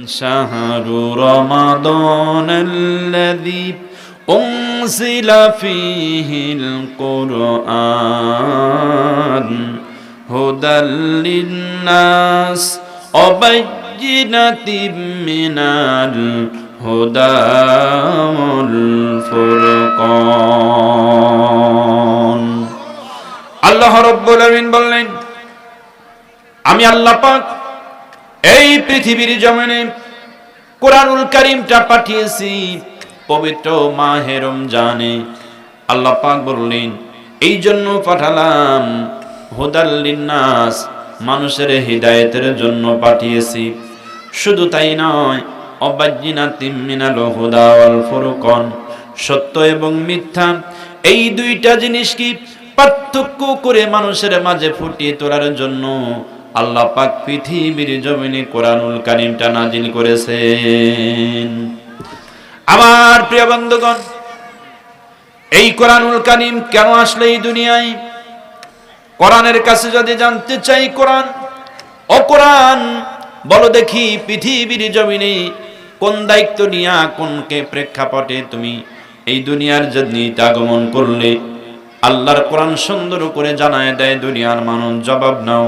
شهر رمضان الذي أنزل فيه القرآن هدى للناس وبينة من الهدى والفرقان আল্লাহ রব্বুল আমিন বললেন আমি আল্লাহ পাক এই পৃথিবীর জমিনে কোরআনুল কারিমটা পাঠিয়েছি, পবিত্র মাহে রমজানে। আল্লাহ পাক বললেন, এই জন্য পাঠালাম। হুদাল্লিন্নাস মানুষের হৃদায়তের জন্য পাঠিয়েছি। শুধু তাই নয় অবাজ্জিনা তিম্মিনাল হুদা ফুরকন, সত্য এবং মিথ্যা। এই দুইটা জিনিস কি পার্থক্য করে মানুষের মাঝে ফুটিয়ে তোলার জন্য আল্লাহ পাক পৃথিবীর জমিনে কোরআনুল কারিমটা নাজিল করেছেন। আমার প্রিয় বন্ধুগণ, এই কোরআনুল কারিম কেন আসলে এই দুনিয়ায়? কোরআনের কাছে যদি জানতে চাই কোরআন, ও কোরআন, বলো দেখি পৃথিবীর জমিনে কোন দায়িত্ব নিয়া কোনকে প্রেক্ষাপটে তুমি এই দুনিয়ার জন্যিতে আগমন করলে? আল্লাহর কোরআন সুন্দর করে জানায় দেয়, দুনিয়ার মানুষ জবাব নাও।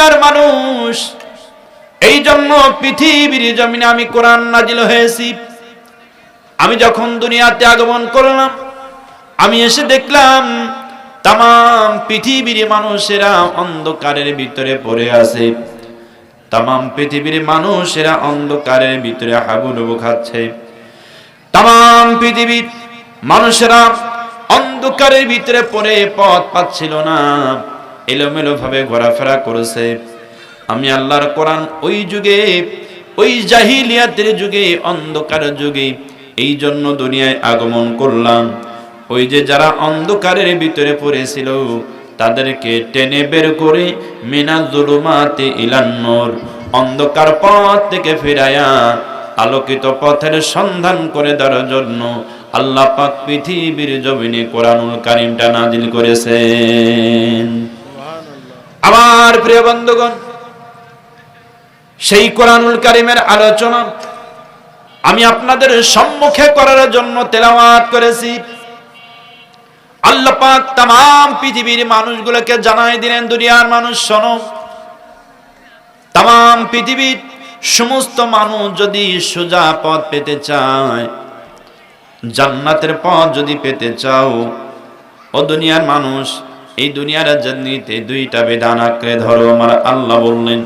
দুনিয়ার মানুষ। এই জন্য পৃথিবীর জমিনে আমি কোরআন নাজিল হয়েছি। আমি যখন দুনিয়াতে আগমন করলাম, আমি এসে দেখলাম তাম পৃথিবীর মানুষেরা অন্ধকারের ভিতরে পড়ে আছে। তাম পৃথিবীর মানুষেরা অন্ধকারের ভিতরে হাবুডুবু খাচ্ছে। তাম পৃথিবীর মানুষেরা অন্ধকারের ভিতরে পড়ে পথ পাচ্ছিল না। এলোমেলো ভাবে ঘোরাফেরা করেছে। আমি আল্লাহর কোরআন ওই যুগে, ওই জাহিলিয়াতের যুগে, অন্ধকার যুগে এই জন্য দুনিয়ায় আগমন করলাম। ওই যে যারা অন্ধকারের ভিতরে পড়েছিল, তাদেরকে টেনে বের করে মিনা জুলুমাতে ইলান্নর অন্ধকার পথ থেকে ফিরায়া আলোকিত পথের সন্ধান করে দেওয়ার জন্য আল্লাহ পাক পৃথিবীর জমিনে কোরআনুল কারিমটা নাজিল করেছেন। আমার প্রিয় বন্ধুগণ, সেই কোরআনুল কারিমের আলোচনা আমি আপনাদের সম্মুখে করার জন্য তেলাওয়াত করেছি। আল্লাহ পাক তাম পৃথিবীর মানুষগুলোকে জানাই দিলেন, দুনিয়ার মানুষ, শোনো। তাম পৃথিবীর সমস্ত মানুষ যদি সোজা পথ পেতে চায়, জান্নাতের পথ যদি পেতে চাও, ও দুনিয়ার মানুষ এই দুনিয়ার জান্নিতে দুইটা বিধান আঁকড়ে ধরো আমার আল্লাহ বললেন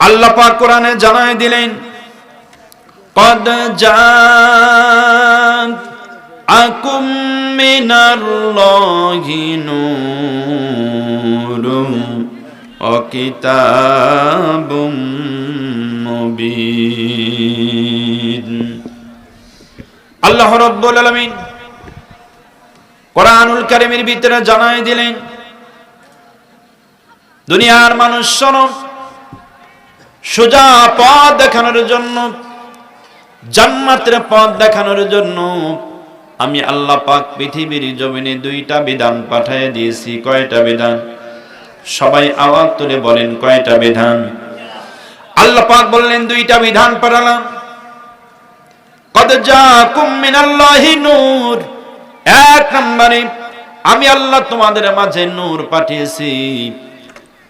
আল্লাহ পাক কোরআনে জানাই দিলেন قد جاءكم من الله نور وكتاب مبين আল্লাহ রব্বুল আলামিন কোরআনুল কারীমের ভিতরে জানাই দিলেন, দুনিয়ার মানুষ শোনো, সোজা পথ দেখানোর জন্য, জান্নাতের পথ দেখানোর জন্য আমি আল্লাহ পাক পৃথিবীর জমিনে দুইটা বিধান পাঠিয়ে দিয়েছি। কয়টা বিধান? সবাই আওয়াজ তুলে বলেন, কয়টা বিধান? আল্লাহ পাক বললেন, দুইটা বিধান পাঠালাম। কদ জাকুম মিনাল্লাহি নূর। এক নম্বরে, আমি আল্লাহ তোমাদের মাঝে নূর পাঠিয়েছি,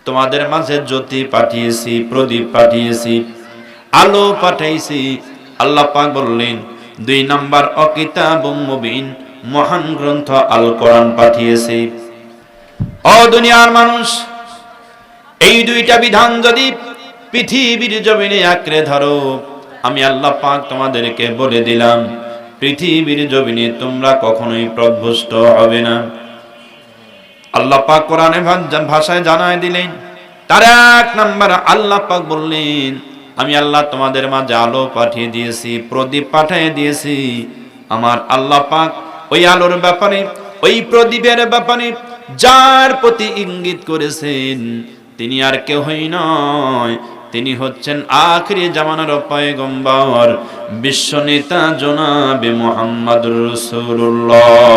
তোমাদের মাঝে জ্যোতি পাঠিয়েছি, প্রদীপ পাঠিয়েছি, আলো পাঠাইছি। আল্লাহ পাক বললেন, দুই নাম্বার অকিতাব মুবিন, মহান গ্রন্থ আল কোরআন পাঠিয়েছি। ও দুনিয়ার মানুষ, এই দুইটা বিধান যদি পৃথিবীর জমিনে আঁকড়ে ধরো, আমি আল্লাহ পাক তোমাদেরকে বলে দিলাম। পৃথিবীর জমিনে তোমরা কখনোই প্রভ্রষ্ট হবে না। আল্লাহ পাক কোরআনে ভাষায় জানায় দিলেন, তার এক নাম্বার আল্লাহ পাক বললেন, আমি আল্লাহ তোমাদের মাঝে আলো পাঠিয়ে দিয়েছি, প্রদীপ পাঠিয়ে দিয়েছি। আমার আল্লাহ পাক ওই আলোর ব্যাপারে, ওই প্রদীপের ব্যাপারে যার প্রতি ইঙ্গিত করেছেন, তিনি আর কেউই নয়। তিনি হচ্ছেন আখরি জামানার পয়গম্বর বিশ্ব নেতা জনাবে মোহাম্মদ রসুল্লাহ